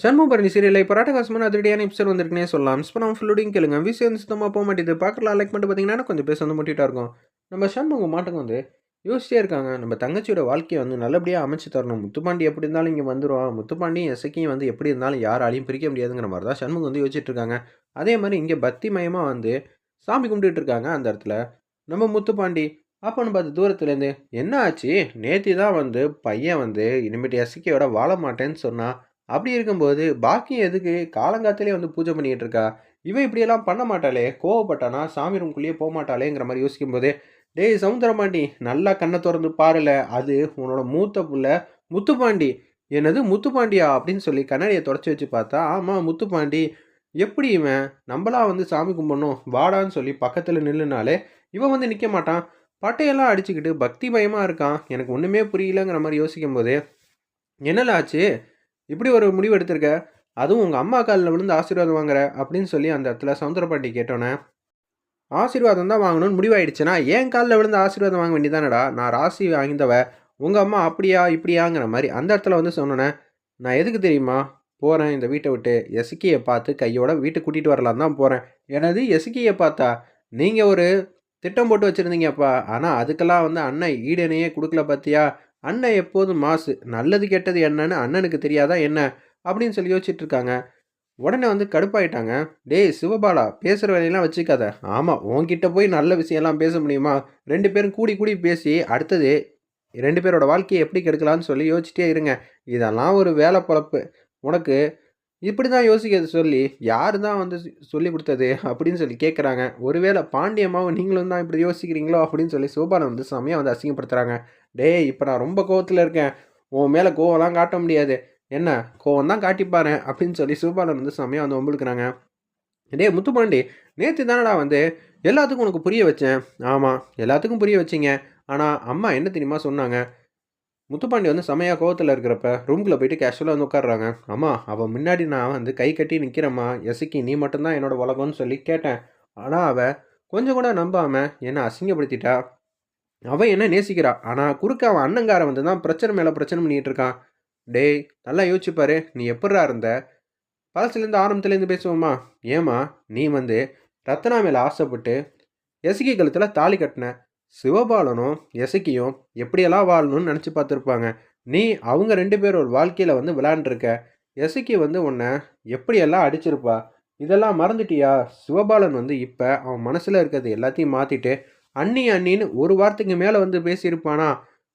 சண்முகபரணி serial இப்போ ராட்டகாசமான அதிரடியான episode வந்திருக்குனே சொல்லலாம். இப்போ நம்ம ஃபுல்லோடையும் கேளுங்க. விஷயம் வந்து சுத்தமாக போக மாட்டேது பார்க்கலாம் லைக் பண்ணிட்டு பார்த்தீங்கன்னா கொஞ்சம் பேச வந்து முட்டிட்டா இருக்கும். நம்ம சண்முக மாட்டுங்க வந்து யோசிச்சே இருக்காங்க. நம்ம தங்கச்சியோட வாழ்க்கையை வந்து நல்லபடியாக அமைச்சு தரணும். முத்துப்பாண்டி எப்படி இருந்தாலும் இங்கே வந்துடுவான் முத்துப்பாண்டி எசக்கியும் வந்து எப்படி இருந்தாலும் யாராலையும் பிரிக்க முடியாதுங்கிற மாதிரி தான் சண்முகம் வந்து யோசிச்சுட்டு இருக்காங்க. அதே மாதிரி இங்கே பக்தி மயமாக வந்து சாமி கும்பிட்டுட்டு இருக்காங்க அந்த இடத்துல. நம்ம முத்துப்பாண்டி அப்போன்னு பார்த்து தூரத்துலேருந்து என்ன ஆச்சு? நேத்தி தான் வந்து பையன் வந்து இனிமேட்டு எசக்கியோட வாழ மாட்டேன்னு சொன்னால் அப்படி இருக்கும்போது பாக்கி எதுக்கு? காலங்காத்திலே வந்து பூஜை பண்ணிக்கிட்டு இருக்கா? இவன் இப்படியெல்லாம் பண்ண மாட்டாளே கோவப்பட்டானா சாமி ரூம்குள்ளேயே போக மாட்டாளேங்கிற மாதிரி யோசிக்கும் போது டேய் சவுந்தரமாண்டி நல்லா கண்ணை திறந்து பாருல அது உன்னோட மூத்த புள்ள முத்துப்பாண்டி. என்னது முத்துப்பாண்டியா? அப்படின்னு சொல்லி கண்ணாடியை தொடச்சி வச்சு பார்த்தா ஆமாம் முத்துப்பாண்டி. எப்படி இவன்? நம்மளா வந்து சாமி கும்பிடணும் வாடான்னு சொல்லி பக்கத்தில் நில்லுனாலே இவன் வந்து நிற்க மாட்டான். பட்டையெல்லாம் அடிச்சுக்கிட்டு பக்தி பயமாக இருக்கான். எனக்கு ஒன்றுமே புரியலங்கிற மாதிரி யோசிக்கும் போது ஆச்சு? இப்படி ஒரு முடிவு எடுத்திருக்க? அதுவும் உங்கள் அம்மா காலில் விழுந்து ஆசீர்வாதம் வாங்குற அப்படின்னு சொல்லி அந்த இடத்துல சவுந்தரபாண்டி கேட்டோன்னே ஆசீர்வாதம் தான் வாங்கணும்னு முடிவாயிடுச்சுன்னா என் காலில் விழுந்து ஆசீர்வாதம் வாங்க வேண்டியதானடா? நான் ராசி வாங்கிந்தவ உங்கள் அம்மா அப்படியா இப்படியாங்கிற மாதிரி அந்த இடத்துல வந்து சொன்னோன்னே நான் எதுக்கு தெரியுமா? போகிறேன் இந்த வீட்டை விட்டு. எசுக்கியை பார்த்து கையோட வீட்டுக்கு கூட்டிகிட்டு வரலாம் தான் போகிறேன் எனது எசுக்கியை பார்த்தா? நீங்கள் ஒரு திட்டம் போட்டு வச்சுருந்தீங்கப்பா. ஆனால் அதுக்கெல்லாம் வந்து அண்ணன் ஈடனையே கொடுக்கல பார்த்தியா அண்ணன் எப்போதும் மாசு நல்லது கெட்டது என்னன்னு அண்ணனுக்கு தெரியாதா என்ன? அப்படின்னு சொல்லி யோசிச்சுட்டு இருக்காங்க. உடனே வந்து கடுப்பாயிட்டாங்க. டேய் சிவபாலா பேசுகிற வேலையெல்லாம் வச்சுக்காத. ஆமாம் உன்கிட்ட போய் நல்ல விஷயம்லாம் பேச முடியுமா? ரெண்டு பேரும் கூடி கூடி பேசி அடுத்தது ரெண்டு பேரோட வாழ்க்கையை எப்படி கெடுக்கலாம்னு சொல்லி யோசிச்சிட்டே இருங்க. இதெல்லாம் ஒரு வேலை பொழப்பு. உனக்கு இப்படி தான் யோசிக்கிறது சொல்லி யார் தான் வந்து சொல்லி கொடுத்தது? அப்படின்னு சொல்லி கேட்குறாங்க ஒருவேளை பாண்டியம்மாவும் நீங்களும் தான் இப்படி யோசிக்கிறீங்களோ? அப்படின்னு சொல்லி சிவபாலன் வந்து செம்மையாக வந்து அசிங்கப்படுத்துகிறாங்க டேய் இப்போ நான் ரொம்ப கோவத்தில் இருக்கேன். உன் மேலே கோவம்லாம் காட்ட முடியாது. என்ன கோவம் தான் காட்டிப்பாரு அப்படின்னு சொல்லி சிவபாலன் வந்து சாமியாக வந்து ஒம்பளுக்குறாங்க டேய் முத்துப்பாண்டி நேற்று தானடா வந்து எல்லாத்துக்கும் உனக்கு புரிய வச்சேன். ஆமாம் எல்லாத்துக்கும் புரிய வச்சிங்க. ஆனால் அம்மா என்ன தெரியுமா சொன்னாங்க? முத்துப்பாண்டி வந்து செமையாக கோவத்தில் இருக்கிறப்ப ரூம்குள்ளே போயிட்டு கேஷுவலாக வந்து உட்காடுறாங்க அம்மா அவள் முன்னாடி நான் வந்து கை கட்டி நிற்கிறம்மா எசுக்கி நீ மட்டும்தான் என்னோட உலகம்னு சொல்லி கேட்டேன். ஆனால் அவள் கொஞ்சம் கூட நம்பாமல் என்னை அசிங்கப்படுத்திட்டா. அவன் என்ன நேசிக்கிறா? ஆனால் குறுக்க அவன் அண்ணங்காரன் வந்து தான் பிரச்சனை மேலே பிரச்சனை பண்ணிகிட்டு இருக்கான். டேய் நல்லா யோசிச்சுப்பாரு நீ எப்பட்றா இருந்த? பழசுலேருந்து ஆரம்பத்துலேருந்து பேசுவோமா? ஏமா நீ வந்து ரத்னா மேலே ஆசைப்பட்டு எசக்கி கழுத்தில் தாலி கட்டின சிவபாலனும் எசக்கியும் எப்படியெல்லாம் வாழணும்னு நினச்சி பார்த்துருப்பாங்க. நீ அவங்க ரெண்டு பேரோட வாழ்க்கையில் வந்து விளாண்டுருக்க எசுக்கி வந்து உன்னை எப்படியெல்லாம் அடிச்சிருப்பா? இதெல்லாம் மறந்துட்டியா? சிவபாலன் வந்து இப்போ அவன் மனசில் இருக்கிறது எல்லாத்தையும் மாற்றிட்டு அண்ணி அண்ணின்னு ஒரு வார்த்தைக்கு மேலே வந்து பேசியிருப்பானா?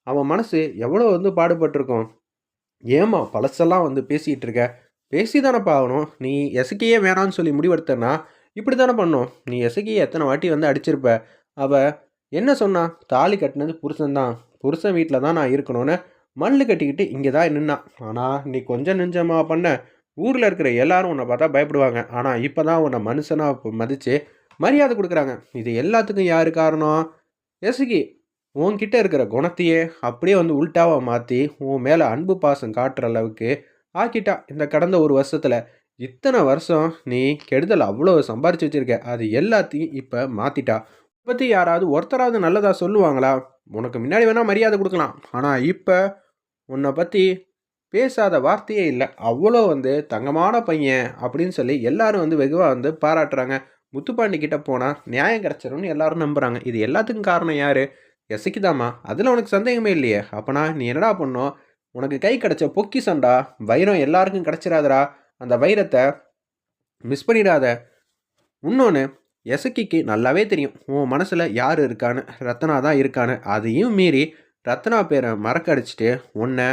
அவன் மனசு எவ்வளோ வந்து பாடுபட்டிருக்கும்? ஏமா பழசெல்லாம் வந்து பேசிகிட்டு இருக்க பேசி தானப்பா ஆகணும். நீ எசக்கியே வேணான்னு சொல்லி முடிவெடுத்தனா இப்படி தானே பண்ணும். நீ எசக்கியை எத்தனை வாட்டி வந்து அடிச்சிருப்ப? அவள் என்ன சொன்னா? தாலி கட்டினது புருஷன்தான். புருஷன் வீட்டில் தான் நான் இருக்கணும்னு மண்ணு கட்டிக்கிட்டு இங்கே தான் நின்னான் ஆனால் நீ கொஞ்சம் நெஞ்சமாக பண்ண. ஊரில் இருக்கிற எல்லாரும் உன்னை பார்த்தா பயப்படுவாங்க. ஆனால் இப்போ தான் உன்னை மனுஷனாக மதித்து மரியாதை கொடுக்குறாங்க. இது எல்லாத்துக்கும் யார் காரணம்? எசுகி உன்கிட்ட இருக்கிற குணத்தையே அப்படியே வந்து உள்டாவாக மாற்றி உன் மேலே அன்பு பாசம் காட்டுற அளவுக்கு ஆக்கிட்டா இந்த கடந்த ஒரு வருஷத்தில் இத்தனை வருஷம் நீ கெடுதல் அவ்வளோ சம்பாரிச்சு வச்சிருக்க. அது எல்லாத்தையும் இப்போ மாற்றிட்டா பற்றி யாராவது ஒருத்தராவது நல்லதாக சொல்லுவாங்களா? உனக்கு முன்னாடி வேணால் மரியாதை கொடுக்கலாம். ஆனால் இப்போ உன்னை பற்றி பேசாத வார்த்தையே இல்லை. அவ்வளோ வந்து தங்கமான பையன் அப்படின்னு சொல்லி எல்லாரும் வந்து வெகுவாக வந்து பாராட்டுறாங்க. முத்துப்பாண்டி கிட்ட போனால் நியாயம் கிடச்சிரும்னு எல்லாரும் நம்புகிறாங்க இது எல்லாத்துக்கும் காரணம் யார்? எசைக்குதாம்மா அதில் உனக்கு சந்தேகமே இல்லையே. அப்போனா நீ என்னடா பண்ணோம் உனக்கு கை கிடச்ச பொக்கி சண்டா வைரம் எல்லாருக்கும் கிடச்சிடாதடா அந்த வைரத்தை மிஸ் பண்ணிடாத. இன்னொன்று எசக்கிக்கு நல்லாவே தெரியும். உன் மனசில் யார் இருக்கான்னு. ரத்னா தான் இருக்கான்னு. அதையும் மீறி ரத்னா பேரை மறக்கடிச்சிட்டு உன்னை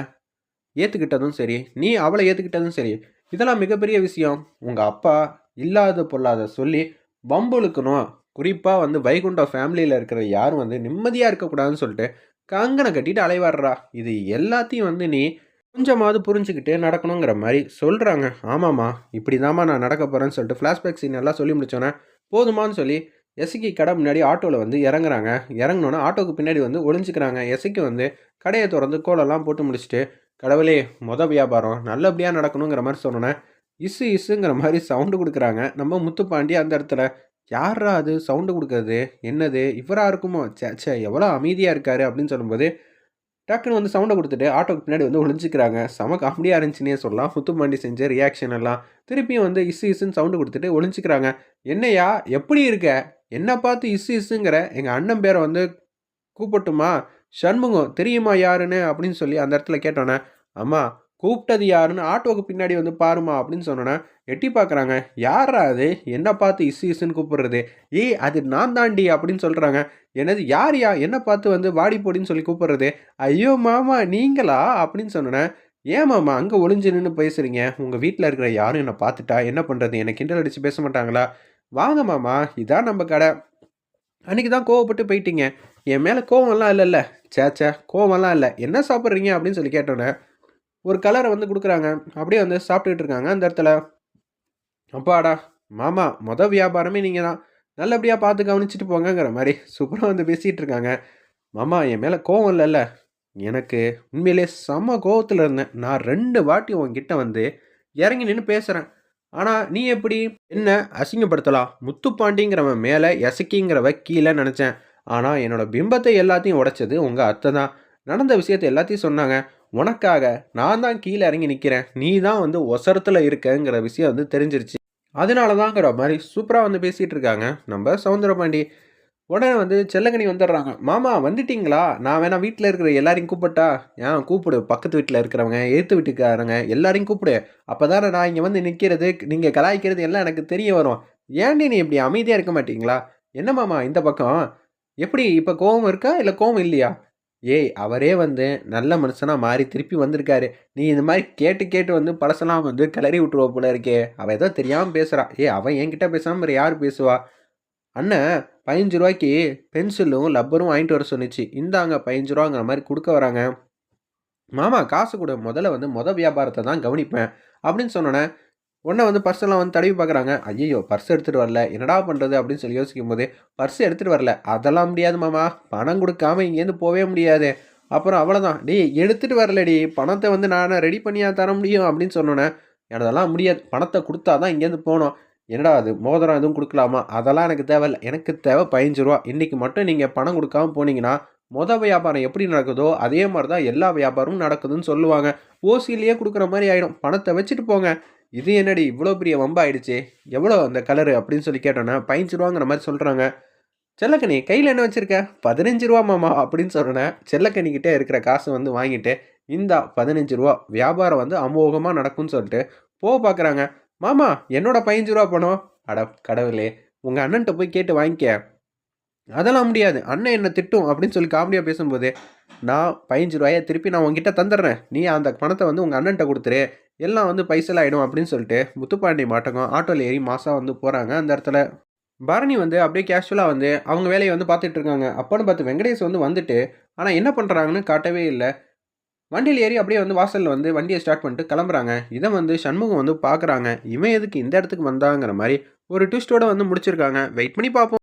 ஏற்றுக்கிட்டதும் சரி நீ அவளை ஏற்றுக்கிட்டதும் சரி இதெல்லாம் மிகப்பெரிய விஷயம். உங்கள் அப்பா இல்லாத பொல்லாத சொல்லி வம்புழுக்கணும். குறிப்பாக வந்து வைகுண்டம் ஃபேமிலியில் இருக்கிற யாரும் வந்து நிம்மதியாக இருக்கக்கூடாதுன்னு சொல்லிட்டு கங்கனை கட்டிட்டு அலைவாடுறா. இது எல்லாத்தையும் வந்து நீ கொஞ்சமாவது புரிஞ்சுக்கிட்டு நடக்கணுங்கிற மாதிரி சொல்கிறாங்க ஆமாம்மா இப்படி தாம்மா நான் நடக்க போகிறேன்னு சொல்லிட்டு ஃப்ளாஷ்பேக் சீன் எல்லாம் சொல்லி முடிச்சோன்னே போதுமான்னு சொல்லி எசைக்கு கடை முன்னாடி ஆட்டோவில் வந்து இறங்குறாங்க. இறங்கினோன்னே ஆட்டோவுக்கு பின்னாடி வந்து ஒளிஞ்சிக்கிறாங்க. எசைக்கு வந்து கடையை திறந்து கோலெல்லாம் போட்டு முடிச்சுட்டு கடவுளே மொத வியாபாரம் நல்லபடியாக நடக்கணுங்கிற மாதிரி சொன்னோன்னே இசு இசுங்கிற மாதிரி சவுண்டு கொடுக்குறாங்க. நம்ம முத்துப்பாண்டி அந்த இடத்துல யாரா அது? சவுண்டு கொடுக்கறது? என்னது? இவராக இருக்குமோ? சே சே எவ்வளோ அமைதியாக இருக்காரு? அப்படின்னு சொல்லும்போது டக்குன்னு வந்து சவுண்டை கொடுத்துட்டு ஆட்டோக்கு பின்னாடி வந்து ஒளிஞ்சிக்கிறாங்க. செம காமெடியாக இருந்துச்சுன்னே சொல்லலாம். முத்துப்பாண்டி செஞ்ச ரியாக்ஷன் எல்லாம் திருப்பியும் வந்து இசு இசுன்னு சவுண்டு கொடுத்துட்டு ஒளிஞ்சிக்கிறாங்க. என்னையா எப்படி இருக்க? என்னை பார்த்து இசு இசுங்கிற? எங்கள் அண்ணன் பேரை வந்து கூப்பிட்டுமா? சண்முகம் தெரியுமா யாருன்னு? அப்படின்னு சொல்லி அந்த இடத்துல கேட்டோன்னே அம்மா கூப்பிட்டது யாருன்னு ஆட்டோவுக்கு பின்னாடி வந்து பாருமா அப்படின்னு சொன்னோன்னே எட்டி பார்க்குறாங்க யாரா அது? என்ன பார்த்து இசு இசுன்னு கூப்பிடுறது. ஏய் அது நான் தாண்டி அப்படின்னு சொல்கிறாங்க என்னது யார் யா என்ன பார்த்து வந்து வாடி போடின்னு சொல்லி கூப்பிடுறது. ஐயோ மாமா நீங்களா? அப்படின்னு சொன்னோன்னே ஏன் மாமா அங்கே ஒளிஞ்சு நின்று பேசுகிறீங்க உங்கள் வீட்டில் இருக்கிற யாரும் என்னை பார்த்துட்டா? என்ன பண்ணுறது என்னை கிண்டல் அடித்து பேச மாட்டாங்களா? வாங்க மாமா இதான் நம்ம கடை. அன்றைக்கி தான் கோவப்பட்டு போயிட்டீங்க. என் மேலே கோவம்லாம் இல்லைல்ல. சேச்சே கோவம்லாம் இல்லை. என்ன சாப்பிட்றீங்க அப்படின்னு சொல்லி கேட்டோன்னே ஒரு கலரை வந்து கொடுக்குறாங்க. அப்படியே வந்து சாப்பிட்டுக்கிட்டு இருக்காங்க அந்த இடத்துல. அப்பாடா மாமா மொதல் வியாபாரமே நீங்கள் தான் நல்லபடியாக பார்த்து கவனிச்சிட்டு போங்கங்கிற மாதிரி சூப்பராக வந்து பேசிகிட்டு இருக்காங்க. மாமா என் மேலே கோவம் இல்லைல்ல? எனக்கு உண்மையிலே செம்ம கோவத்தில் இருந்தேன். நான் ரெண்டு வாட்டி உங்ககிட்ட வந்து இறங்கி நின்று பேசுகிறேன் ஆனால் நீ எப்படி? என்ன? அசிங்கப்படுத்தலாம் முத்துப்பாண்டிங்கிறவன் மேலே எசக்கிங்கிறவ கீழே நினச்சேன். ஆனால் என்னோட பிம்பத்தை எல்லாத்தையும் உடைச்சது உங்கள் அத்தை தான். நடந்த விஷயத்தை எல்லாத்தையும் சொன்னாங்க. உனக்காக நான் தான் கீழே இறங்கி நிற்கிறேன் நீ தான் வந்து ஒசரத்தில் இருக்கங்கிற விஷயம் வந்து தெரிஞ்சிருச்சு. அதனால தாங்கிற மாதிரி சூப்பராக வந்து பேசிகிட்டு இருக்காங்க. நம்ம சவுந்தரபாண்டி. உடனே வந்து செல்லங்கனி வந்துடுறாங்க. மாமா வந்துட்டீங்களா? நான் வேணா வீட்டில் இருக்கிற எல்லாரையும் கூப்பிட்டா? ஏன் கூப்பிடு. பக்கத்து வீட்டில் இருக்கிறவங்க எழுத்து வீட்டுக்காரங்க எல்லாரையும் கூப்பிடு. அப்போ தானே நான் இங்கே வந்து நிற்கிறது நீங்கள் கலாய்க்கிறது எல்லாம் எனக்கு தெரிய வரும். ஏன்டி நீ இப்படி அமைதியாக இருக்க மாட்டீங்களா? என்ன மாமா இந்த பக்கம்? எப்படி இப்போ கோவம் இருக்கா? இல்லை கோவம் இல்லையா? ஏய் அவரே வந்து நல்ல மனுஷனாக மாறி திருப்பி வந்திருக்காரு. நீ இந்த மாதிரி கேட்டு கேட்டு வந்து பழசெல்லாம் வந்து கிளறி விட்டுருவ போல இருக்கே. அவள் ஏதோ தெரியாமல் பேசுகிறா ஏ அவன் என்கிட்ட பேசாமல் வேறு யார் பேசுவா? அண்ணன் பதினஞ்சு ரூபாய்க்கு பென்சிலும் லப்பரும் வாங்கிட்டு வர சொன்னிச்சு. இந்தாங்க பதினஞ்சு ரூபாங்கிற மாதிரி கொடுக்க வராங்க. மாமா காசு கொடு. முதல்ல வந்து மொதல் வியாபாரத்தை தான் கவனிப்பேன். அப்படின்னு சொன்னோன்னே உடனே வந்து பர்ஸெல்லாம் வந்து தடவி பார்க்குறாங்க. ஐயோ பர்ஸ் எடுத்துகிட்டு வரல. என்னடா பண்ணுறது அப்படின்னு சொல்லி யோசிக்கும் போது பர்ஸ் எடுத்துகிட்டு வரல. அதெல்லாம் முடியாது மாமா. பணம் கொடுக்காம இங்கேருந்து போகவே முடியாது. அப்புறம் அவ்வளோதான் டே எடுத்துகிட்டு வரலடி. பணத்தை வந்து நான் ரெடி பண்ணியா தர முடியும் அப்படின்னு சொன்னோன்னே எனதெல்லாம் முடியாது. பணத்தை கொடுத்தா தான் இங்கேருந்து போகணும். என்னடா அது? மோதிரம் எதுவும் கொடுக்கலாமா? அதெல்லாம் எனக்கு தேவையில்ல. எனக்கு தேவை பதினஞ்சு ரூபா. இன்றைக்கி மட்டும் நீங்கள் பணம் கொடுக்காம போனீங்கன்னா மொத வியாபாரம் எப்படி நடக்குதோ அதே மாதிரி தான் எல்லா வியாபாரமும் நடக்குதுன்னு சொல்லுவாங்க. ஓசிலேயே கொடுக்குற மாதிரி ஆகிடும் பணத்தை வச்சுட்டு போங்க. இது என்னடி இவ்வளோ பெரிய வம்பாயிடுச்சு? எவ்வளோ அந்த கலரு அப்படின்னு சொல்லி கேட்டோன்னா பதினஞ்சு ரூபாங்கிற மாதிரி சொல்கிறாங்க செல்லக்கனி கையில் என்ன வச்சுருக்க? பதினஞ்சு ரூபா மாமா அப்படின்னு சொல்கிறேன் செல்லக்கனிக்கிட்டே இருக்கிற காசு வந்து வாங்கிட்டு இந்தா பதினஞ்சு ரூபா. வியாபாரம் வந்து அமோகமாக நடக்கும்னு சொல்லிட்டு போக பார்க்குறாங்க மாமா என்னோட பதினஞ்சு ரூபா பணம் அட கடவுளே உங்கள் அண்ணன்ட்ட போய் கேட்டு வாங்கிக்க. அதெல்லாம் முடியாது. அண்ணன் என்ன திட்டும் அப்படின்னு சொல்லி காமெடியாக பேசும்போது நான் பதினஞ்சு ரூபாயை திருப்பி நான் உங்ககிட்ட தந்துடுறேன். நீ அந்த பணத்தை வந்து உங்கள் அண்ணன்ட்ட கொடுத்துரு. எல்லாம் வந்து பைசல் ஆகிடும் அப்படின்னு சொல்லிட்டு முத்துப்பாண்டி மாட்டகம் ஆட்டோவில் ஏறி மாதம் வந்து போகிறாங்க அந்த இடத்துல பரணி வந்து அப்படியே கேஷுவலாக வந்து அவங்க வேலையை வந்து பார்த்துட்டு இருக்காங்க. அப்போன்னு பார்த்து வெங்கடேஷ் வந்து வந்துட்டு ஆனால் என்ன பண்ணுறாங்கன்னு காட்டவே இல்லை. வண்டியில் ஏறி அப்படியே வந்து வாசலில் வந்து வண்டியை ஸ்டார்ட் பண்ணிட்டு கிளம்புறாங்க. இதை வந்து சண்முகம் வந்து பார்க்குறாங்க. இவன் எதுக்கு இந்த இடத்துக்கு வந்தாங்கிற மாதிரி ஒரு ட்விஸ்ட்டோட வந்து முடிச்சிருக்காங்க. வெயிட் பண்ணி பார்ப்போம்.